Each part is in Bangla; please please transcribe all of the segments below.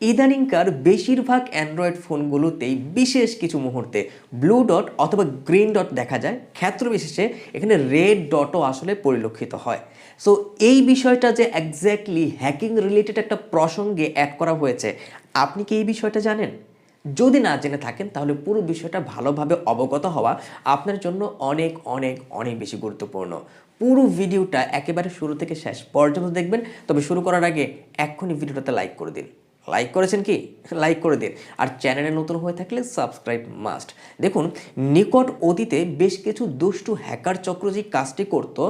ইদানিংকার বেশিরভাগ অ্যান্ড্রয়েড ফোনগুলোতেই বিশেষ কিছু মুহূর্তে ব্লু ডট অথবা গ্রিন ডট দেখা যায়। ক্ষেত্র বিশেষে এখানে রেড ডটও আসলে পরিলক্ষিত হয়। সো এই বিষয়টা যে একজ্যাক্টলি হ্যাকিং রিলেটেড একটা প্রসঙ্গে অ্যাড করা হয়েছে, আপনি কি এই বিষয়টা জানেন? যদি না জেনে থাকেন, তাহলে পুরো বিষয়টা ভালোভাবে অবগত হওয়া আপনার জন্য অনেক অনেক অনেক বেশি গুরুত্বপূর্ণ। পুরো ভিডিওটা একেবারে শুরু থেকে শেষ পর্যন্ত দেখবেন। তবে শুরু করার আগে এক্ষুনি ভিডিওটাতে লাইক করে দিন। লাইক করেছেন কি? লাইক করে দিন। আর চ্যানেলে নতুন হয়ে থাকলে সাবস্ক্রাইব মাস্ট দেখুন, নিকট অতীতে বেশ কিছু দুষ্টু হ্যাকার চক্র যে কাজটি করতো,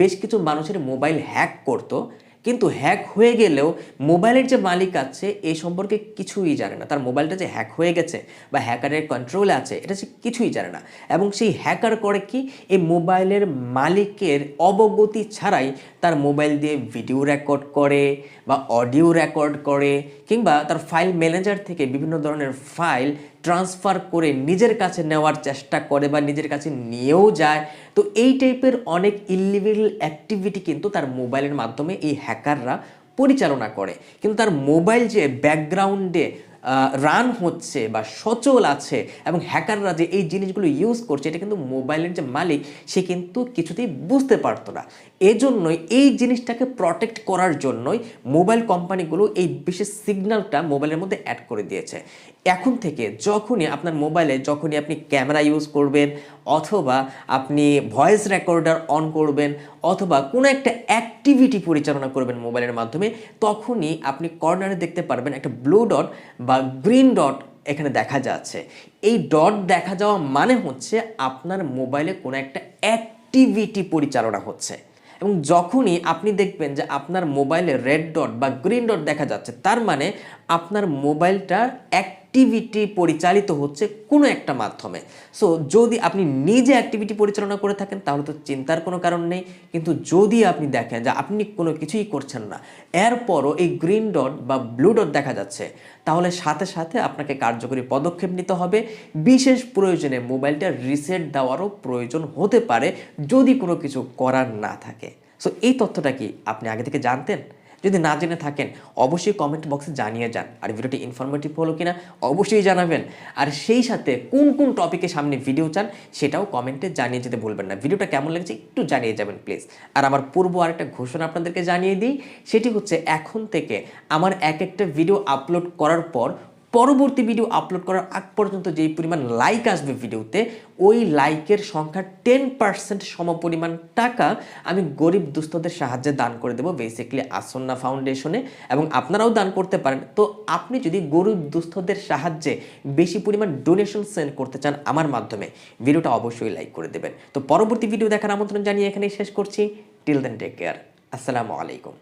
বেশ কিছু মানুষের মোবাইল হ্যাক করতো কিন্তু হ্যাক হয়ে গেলেও মোবাইলের যে মালিক আছে এই সম্পর্কে কিছুই জানে না। তার মোবাইলটা যে হ্যাক হয়ে গেছে বা হ্যাকারের কন্ট্রোলে আছে, এটা সে কিছুই জানে না। এবং সেই হ্যাকার করে কি? এই মোবাইলের মালিকের অবগতি ছাড়াই তার মোবাইল দিয়ে ভিডিও রেকর্ড করে বা অডিও রেকর্ড করে, কিংবা তার ফাইল ম্যানেজার থেকে বিভিন্ন ধরনের ফাইল ট্রান্সফার করে নিজের কাছে নেওয়ার চেষ্টা করে বা নিজের কাছে নিয়েও যায়, তো এই টাইপের অনেক ইলিগেল অ্যাক্টিভিটি কিন্তু তার মোবাইলের মাধ্যমে এই হ্যাকাররা পরিচালনা করে। কিন্তু তার মোবাইল যে ব্যাকগ্রাউন্ডে রান হচ্ছে বা সচল আছে এবং হ্যাকাররা যে এই জিনিসগুলো ইউজ করছে, এটা কিন্তু মোবাইলের যে মালিক, সে কিন্তু কিছুতেই বুঝতে পারতো না। এজন্যই এই জিনিসটাকে প্রটেক্ট করার জন্যই মোবাইল কোম্পানিগুলো এই বিশেষ সিগন্যালটা মোবাইলের মধ্যে অ্যাড করে দিয়েছে। এখন থেকে যখনই আপনার মোবাইলে যখনই আপনি ক্যামেরা ইউজ করবেন, অথবা আপনি ভয়েস রেকর্ডার অন করবেন, অথবা কোনো একটা অ্যাক্টিভিটি পরিচালনা করবেন মোবাইলের মাধ্যমে, তখনই আপনি কর্নারে দেখতে পারবেন একটা ব্লু ডট বা গ্রিন ডট এখানে দেখা যাচ্ছে। এই ডট দেখা যাওয়া মানে হচ্ছে আপনার মোবাইলে কোনো একটা অ্যাক্টিভিটি পরিচালনা হচ্ছে। এবং যখনই আপনি দেখবেন যে আপনার মোবাইলে রেড ডট বা গ্রিন ডট দেখা যাচ্ছে, তার মানে আপনার মোবাইলটা অ্যাক্টিভিটি পরিচালিত হচ্ছে কোনো একটা মাধ্যমে। সো যদি আপনি নিজে অ্যাক্টিভিটি পরিচালনা করে থাকেন, তাহলে তো চিন্তার কোনো কারণ নেই। কিন্তু যদি আপনি দেখেন যে আপনি কোনো কিছুই করছেন না, এরপরও এই গ্রিন ডট বা ব্লু ডট দেখা যাচ্ছে, তাহলে সাথে সাথে আপনাকে কার্যকরী পদক্ষেপ নিতে হবে। বিশেষ প্রয়োজনে মোবাইলটা রিসেট দেওয়ারও প্রয়োজন হতে পারে যদি কোনো কিছু করার না থাকে। সো এই তথ্যটা কি আপনি আগে থেকে জানতেন? যদি না জেনে থাকেন, অবশ্যই কমেন্ট বক্সে জানিয়ে যান। আর ভিডিওটি ইনফরমেটিভ হলো কিনা, অবশ্যই জানাবেন। আর সেই সাথে কোন কোন টপিকে সামনে ভিডিও চান, সেটাও কমেন্টে জানিয়ে যেতে ভুলবেন না। ভিডিওটা কেমন লেগেছে একটু জানিয়ে যাবেন প্লিজ আর আমার পূর্ব আরেকটা ঘোষণা আপনাদেরকে জানিয়ে দিই, সেটি হচ্ছে এখন থেকে আমার এক একটা ভিডিও আপলোড করার পর পরবর্তী ভিডিও আপলোড করার আগ পর্যন্ত যেই পরিমাণ লাইক আসবে ভিডিওতে ওই লাইকের সংখ্যা টেন পার্সেন্ট সমপরিমাণ টাকা আমি গরিব দুস্থদের সাহায্যে দান করে দেবো বেসিক্যালি আসন্না ফাউন্ডেশনে এবং আপনারাও দান করতে পারেন। তো আপনি যদি গরিব দুস্থদের সাহায্যে বেশি পরিমাণ ডোনেশন সেন্ড করতে চান আমার মাধ্যমে ভিডিওটা অবশ্যই লাইক করে দেবেন। তো পরবর্তী ভিডিও দেখার আমন্ত্রণ জানিয়ে এখানেই শেষ করছি। টিল দেন টেক কেয়ার আসসালামু আলাইকুম।